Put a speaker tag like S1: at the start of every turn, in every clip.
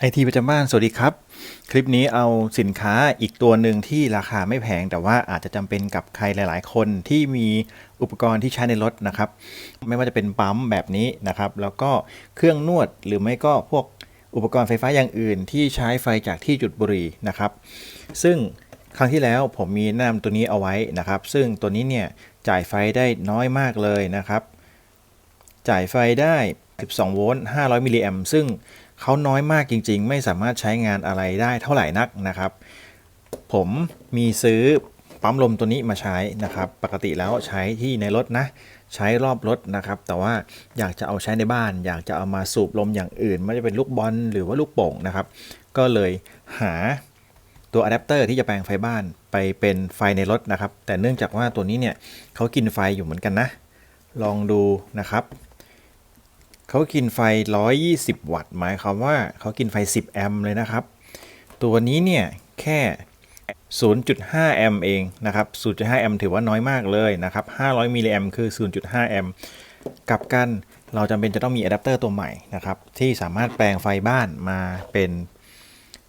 S1: ไอทีประจำบ้านสวัสดีครับ คลิปนี้เอาสินค้าอีกตัวหนึ่งที่ราคาไม่แพง แต่ว่าอาจจะจำเป็นกับใครหลาย ๆ คนที่มีอุปกรณ์ที่ใช้ในรถนะครับ ไม่ว่าจะเป็นปั๊มแบบนี้นะครับ แล้วก็เครื่องนวดหรือไม่ก็พวกอุปกรณ์ไฟฟ้าอย่างอื่น ที่ใช้ไฟจากที่จุดบุหรี่นะครับ ซึ่งครั้งที่แล้วผมมีแนะนำตัวนี้เอาไว้นะครับ ซึ่งตัวนี้เนี่ยจ่ายไฟได้น้อยมากเลยนะครับ จ่ายไฟได้ 12 โวลต์ 500 มิลลิแอมซึ่งเขาน้อยมากจริง ๆ ไม่สามารถใช้งานอะไรได้เท่าไหร่นักนะครับ ผมมีซื้อปั๊มลมตัวนี้มาใช้นะครับ ปกติแล้วใช้ที่ในรถนะ ใช้รอบรถนะครับ แต่ว่าอยากจะเอาใช้ในบ้าน อยากจะเอามาสูบลมอย่างอื่น ไม่ว่าจะเป็นลูกบอลหรือว่าลูกโป่งนะครับ ก็เลยหาตัวอะแดปเตอร์ที่จะแปลงไฟบ้านไปเป็นไฟในรถนะครับ แต่เนื่องจากว่าตัวนี้เนี่ยเขากินไฟอยู่เหมือนกันนะ ลองดูนะครับ เขากินไฟ 120 วัตต์ หมายความว่าเขากินไฟ 10 แอมป์เลยนะครับ ตัวนี้เนี่ยแค่ 0.5 แอมป์เองนะครับ 0.5 แอมป์ถือว่าน้อยมากเลยนะครับ 500 มิลลิแอมป์คือ 0.5 แอมป์กลับกันเราจำเป็นจะต้องมีอะแดปเตอร์ตัวใหม่นะครับ ที่สามารถแปลงไฟบ้านมาเป็น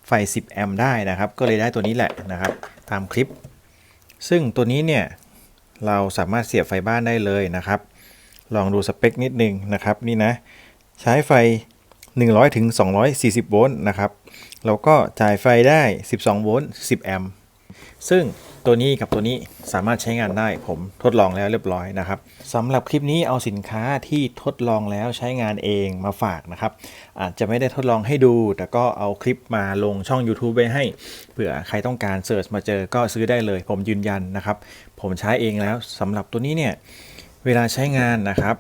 S1: ไฟ 10 แอมป์ได้นะครับ ก็เลยได้ตัวนี้แหละนะครับ ตามคลิป ซึ่งตัวนี้เนี่ยเราสามารถเสียบไฟบ้านได้เลยนะครับ ลองดูสเปคนิดนึงนะครับนี่นะ ใช้ไฟ 100ถึง240 โวลต์นะครับแล้วก็จ่ายไฟได้ 12 โวลต์ 10 แอมป์ซึ่งตัวนี้กับตัวนี้สามารถใช้งานได้ผมทดลองแล้วเรียบร้อยนะครับสำหรับคลิปนี้เอาสินค้าที่ทดลองแล้วใช้งานเองมาฝากนะครับ อาจจะไม่ได้ทดลองให้ดู แต่ก็เอาคลิปมาลงช่อง YouTube ไว้ให้เผื่อใครต้องการเสิร์ชมาเจอก็ซื้อได้เลย ผมยืนยันนะครับ ผมใช้เองแล้วสำหรับตัวนี้เนี่ย เวลาใช้งานนะครับ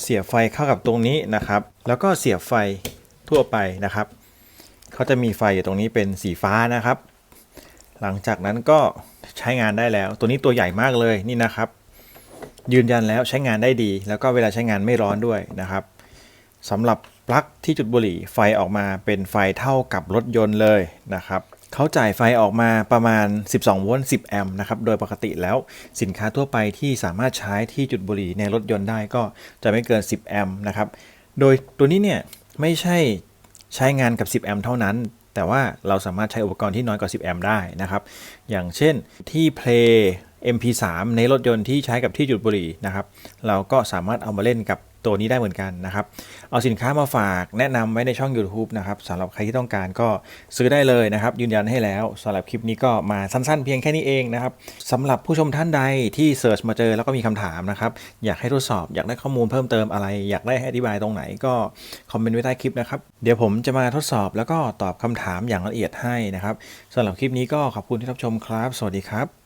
S1: เสียบไฟเข้ากับตรงนี้นะครับ แล้วก็เสียบไฟทั่วไปนะครับเขาจะมีไฟอยู่ตรงนี้เป็นสีฟ้านะครับ หลังจากนั้นก็ใช้งานได้แล้ว ตัวนี้ตัวใหญ่มากเลยนี่นะครับ ยืนยันแล้วใช้งานได้ดี แล้วก็เวลาใช้งานไม่ร้อนด้วยนะครับสำหรับปลั๊กที่จุดบุหรี่ไฟออกมาเป็นไฟเท่ากับรถยนต์เลยนะครับ เขาจ่ายไฟออกมาประมาณ 12 โวลต์ 10 แอมป์นะครับ โดยปกติแล้วสินค้าทั่วไปที่สามารถใช้ที่จุดบุหรี่ในรถยนต์ได้ก็จะไม่เกิน 10 แอมป์นะครับ โดยตัวนี้เนี่ยไม่ใช่ใช้งานกับ 10 แอมป์เท่านั้น แต่ว่าเราสามารถใช้อุปกรณ์ที่น้อยกว่า 10 แอมป์ได้นะครับ อย่างเช่นที่ Play MP3 ในรถยนต์ที่ใช้กับที่จุดบุหรี่นะครับ เราก็สามารถเอามาเล่นกับ ตัวนี้ได้เหมือนกันนะครับ เอาสินค้ามาฝากแนะนำไว้ในช่อง YouTube นะครับสำหรับใครที่ต้องการก็ซื้อได้เลยนะครับ ยืนยันให้แล้วสำหรับคลิปนี้ก็มาสั้นๆ เพียงแค่นี้เองนะครับสำหรับผู้ชมท่านใดที่เสิร์ชมาเจอแล้วก็มีคำถามนะครับ อยากให้ทดสอบอยากได้ข้อมูลเพิ่มเติมอะไร อยากได้ให้อธิบายตรงไหนก็คอมเมนต์ไว้ใต้คลิปนะครับเดี๋ยวผมจะมาทดสอบแล้วก็ตอบคำถามอย่างละเอียดให้นะครับสำหรับคลิปนี้ก็ขอบคุณที่รับชมครับ สวัสดีครับ